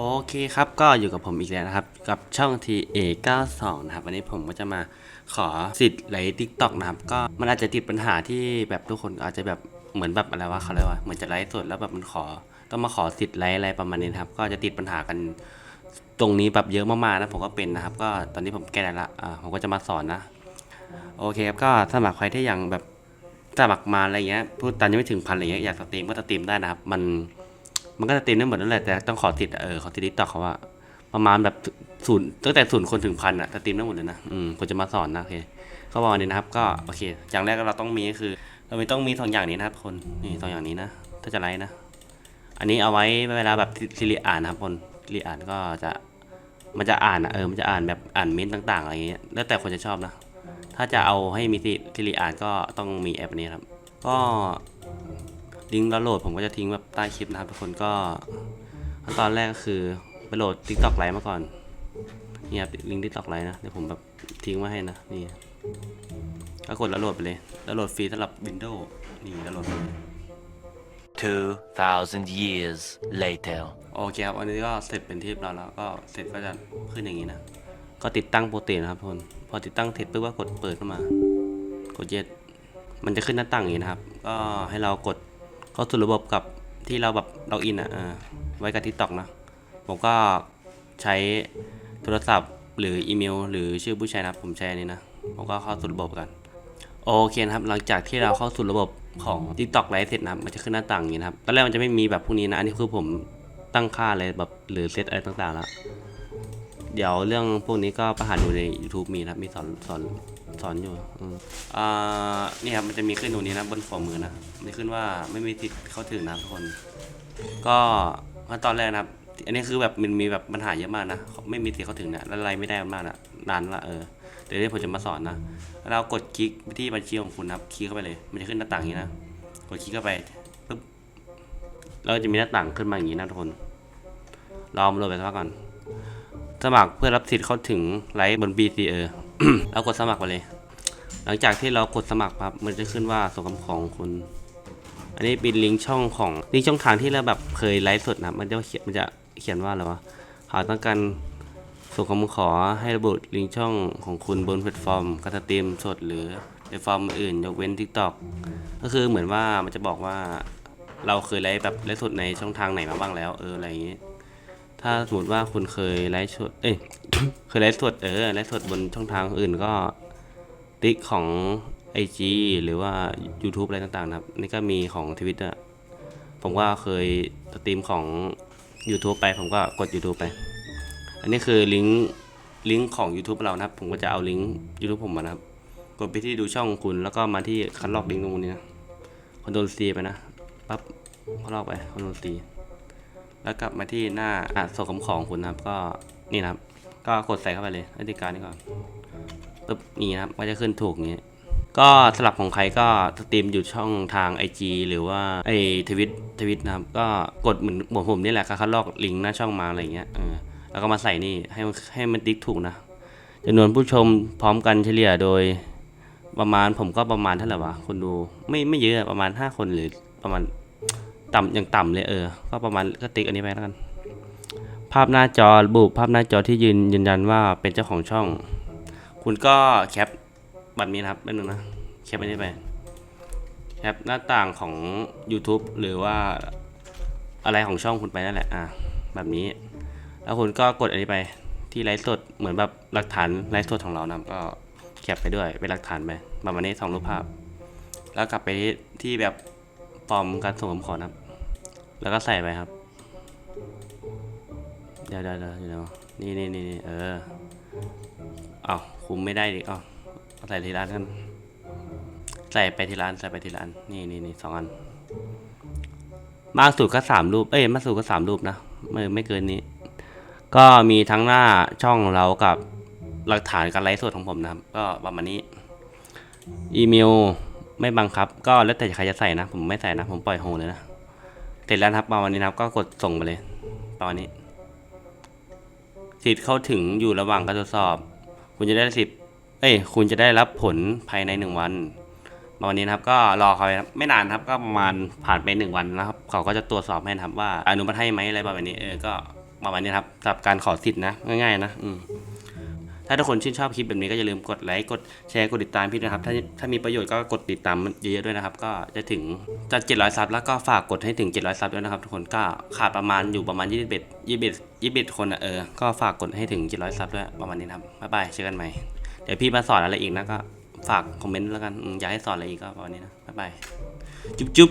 โอเคครับก็อยู่กับผมอีกแล้วนะครับ กับช่อง TA92 นะครับ วันนี้ผมก็จะมาขอสิทธิ์ไลฟ์ทิกตอกนะครับ ก็มันอาจจะติดปัญหาที่แบบทุกคนอาจจะแบบเหมือนแบบอะไรวะเขาเรียกว่าเหมือนจะไลฟ์สดแล้วแบบมันขอต้องมาขอสิทธิ์ไลฟ์อะไรประมาณนี้นะครับ ก็จะติดปัญหากันตรงนี้แบบเยอะมากๆนะผมก็เป็นนะครับ ก็ตอนนี้ผมแก้ได้ละอ่าผมก็จะมาสอนนะ โอเคครับก็สมัครใครที่ยังแบบสมัครมาอะไรเงี้ยพูดตอนยังไม่ถึงพันอะไรเงี้ยอยากสตรีมก็สตรีมได้นะครับ มัน มันก็จะตีมได้หมดนั่นแหละแต่ต้องขอติดเออขอติดทิกตอกเขาว่า ประมาณแบบศูนย์ตั้งแต่ศูนย์คนถึงพันอะสตรีมได้หมดเลยนะอืมผมจะมาสอนนะโอเคเขาบอกนี้นะครับ ก็โอเค อย่างแรกเราต้องมีก็คือ เราไม่ต้องมีสองอย่างนี้นะครับคนนี่สองอย่างนี้นะถ้าจะไลฟ์นะ อันนี้เอาไว้เวลาแบบซิริอ่านนะครับคนซิริอ่านก็จะมันจะอ่านอะเออมันจะอ่านแบบอ่านเม้นต์ต่าง ๆอะไรเงี้ยแล้วแต่คนจะชอบนะ ถ้าจะเอาให้มีซิริอ่านก็ต้องมีแอปนี้ครับก็ ลิงก์ดาวน์โหลดผมก็จะทิ้งแบบใต้คลิปนะครับทุกคนก็ขั้นตอนแรกก็คือไปโหลด TikTok ไลฟ์มาก่อนนี่ครับลิงก์ TikTok ไลฟ์นะเดี๋ยวผมแบบทิ้งไว้ให้นะนี่ก็กดดาวน์โหลดไปเลยดาวน์โหลดฟรีสำหรับ Windows นี่ดาวน์โหลดไปเลย2,000 years later. โอเคครับวันนี้ก็เสร็จเป็นที่เรียบร้อยแล้วก็เสร็จก็จะขึ้นอย่างนี้นะ ก็ติดตั้งโปรตีนนะครับทุกคนพอติดตั้งเสร็จปุ๊บก็กดเปิดเข้ามากดเย็ดมันจะขึ้นหน้าต่างอย่างนี้นะครับ ก็ให้เรากด เข้าสู่ระบบกับที่เราแบบล็อกอินอะไว้กับทิกตอกนะ ผมก็ใช้โทรศัพท์หรืออีเมล หรือชื่อผู้ใช้นะผมใช้อันนี้นะ ผมก็เข้าสู่ระบบกันโอเคนะครับ หลังจากที่เราเข้าสู่ระบบของ TikTok ไลฟ์เสร็จนะครับ มันจะขึ้นหน้าต่างอย่างนี้นะครับ ตอนแรกมันจะไม่มีแบบพวกนี้นะ อันนี้คือผมตั้งค่าอะไรแบบหรือเซตอะไรต่างๆแล้ว เดี๋ยวเรื่องพวกนี้ก็ไปหาดูใน YouTube มีนะครับ มีสอนสอน สอนอยู่อืมอ่านี่ครับมันจะมีขึ้นตรงนี้นะบนฝ่ามือนะมันขึ้นว่าไม่มีสิทธิ์เข้าถึงนะทุกคน ก็ขั้นตอนแรกนะครับ อันนี้คือแบบมันมีแบบปัญหาเยอะมากนะไม่มีสิทธิ์เข้าถึงเนี่ยล้วอะไรไม่ได้มากนะนานละเออเดี๋ยวนี้ผมจะมาสอนนะเรากดคลิกไปที่บัญชีของคุณนะครับคลิกเข้าไปเลย มันจะขึ้นหน้าต่างอย่างนี้นะกดคลิกเข้าไปปุ๊บแล้วก็จะมีหน้าต่างขึ้นมาอย่างนี้นะทุกคนลองโหลดไปสักก่อน สมัครเพื่อรับสิทธิ์เข้าถึงไลฟ์บน BC เออแล้วกดสมัครไปเลย หลังจากที่เรากดสมัครครับมันจะขึ้นว่าส่งคำของคุณ อันนี้เป็นลิงก์ช่องของลิงก์ช่องทางที่เราแบบเคยไลฟ์สดนะมันจะเขียนมันจะเขียนว่าอะไรวะหากต้องการส่งคำขอให้ระบุลิงก์ช่องของคุณบนแพลตฟอร์มการสตรีมสดหรือแพลตฟอร์มอื่นยกเว้น TikTok ก็คือเหมือนว่ามันจะบอกว่าเราเคยไลฟ์แบบไลฟ์สดในช่องทางไหนมาบ้างแล้ว เอออะไรอย่างงี้ ถ้าสมมติว่าคุณเคยไลฟ์สด เอ้ย เคยไลฟ์สดเออไลฟ์สดบนช่องทางอื่นก็ติ๊กของ IG หรือว่า YouTube อะไรต่างๆนะครับ นี่ก็มีของ Twitter ผมก็เคยสตรีมของ YouTube ไป ผมก็กด YouTube ไป อันนี้คือลิงก์ลิงก์ของ YouTube เรานะครับ ผมก็จะเอาลิงก์ YouTube ผมมานะครับ กดไปที่ดูช่องคุณแล้วก็มาที่คัดลอกลิงก์ตรงนี้นะคอนโทรล C ไปนะปั๊บคัดลอกไปคอนโทรล C แล้วกลับมาที่หน้าอะส่งคำของคุณนะครับ ก็นี่นะครับ ก็กดใส่เข้าไปเลยวิธีการนี้ก่อนปึ๊บนี่นะครับก็จะขึ้นถูกนี้ ก็สลับของใครก็สตรีมอยู่ช่องทาง IG หรือว่าไอทวิตทวิตนะครับ ก็กดเหมือนหมือนผมนี่แหละคัดลอกลิงก์หน้าช่องมาอะไรเงี้ยเออแล้วก็มาใส่นี่ให้ให้มันติ๊กถูกนะจำนวนผู้ชมพร้อมกันเฉลี่ยโดยประมาณผมก็ประมาณเท่าไหร่วะคนดูไม่ไม่เยอะประมาณห้าคนหรือประมาณ ต่ำอย่างต่ำเลยเออ ก็ประมาณก็ติ๊กอันนี้ไปแล้วกัน ภาพหน้าจอบุภาพหน้าจอที่ยืนยืนยันว่าเป็นเจ้าของช่อง คุณก็แคปแบบนี้นะครับไม่นึงนะแคปอันนี้ไปแคปหน้าต่างของ YouTube หรือว่าอะไรของช่องคุณไปนั่นแหละอะแบบนี้ แล้วคุณก็กดอันนี้ไปที่ไลฟ์สดเหมือนแบบหลักฐานไลฟ์สดของเรานะก็แคปไปด้วยเป็นหลักฐานไปประมาณนี้สองรูปภาพ แล้วกลับไปที่แบบ ฟอมการส่งคำขอนะครับ แล้วก็ใส่ไปครับ เดี๋ยวเดี๋ยวเดี๋ยวเดี๋ยวนี่นี่นี่เออ เอาคุมไม่ได้ดิเอาเอาใส่ทีละอันกันใส่ไปทีละอันใส่ไปทีละอันนี่นี่นี่สองอัน มากสุดก็สามรูป เอ้ยมากสุดก็สามรูปนะไม่ไม่เกินนี้ ก็มีทั้งหน้าช่องเรากับหลักฐานการไลฟ์สดของผมนะครับ ก็ประมาณนี้ อีเมล ไม่บังคับ ก็แล้วแต่ใครจะใส่นะ ผมไม่ใส่นะ ผมปล่อยโฮเลยนะเสร็จแล้วครับประมาณนี้นะครับ ก็กดส่งไปเลยประมาณนี้สิทธิ์เข้าถึงอยู่ระหว่างการตรวจสอบ คุณจะได้สิทธิ์เอ้ยคุณจะได้รับผลภายในหนึ่งวันประมาณนี้นะครับก็รอเขาไปนะครับไม่นานครับ ก็ประมาณผ่านไปหนึ่งวันนะครับ เขาก็จะตรวจสอบให้นะครับว่าอนุมัติให้ไหมอะไรประมาณนี้เออก็ประมาณนี้ครับสำหรับการขอสิทธิ์นะง่ายๆนะ อืม ถ้าทุกคนชื่นชอบคลิปแบบนี้ก็อย่าลืมกดไลค์กดแชร์กดติดตามพี่นะครับถ้าถ้ามีประโยชน์ก็กดติดตามเยอะๆด้วยนะครับ ก็จะถึงจะ700ซับแล้วก็ฝากกดให้ถึง 700ซับด้วยนะครับ ทุกคนก็ขาดประมาณอยู่ประมาณ21 21 21คนอะเออก็ฝากกดให้ถึง 700ซับด้วยประมาณนี้นะครับบ๊ายบายเจอกันใหม่เดี๋ยวพี่มาสอนอะไรอีกนะก็ฝากคอมเมนต์แล้วกันอืมอยากให้สอนอะไรอีกก็ประมาณนี้นะบ๊ายบายจุ๊บจุ๊บ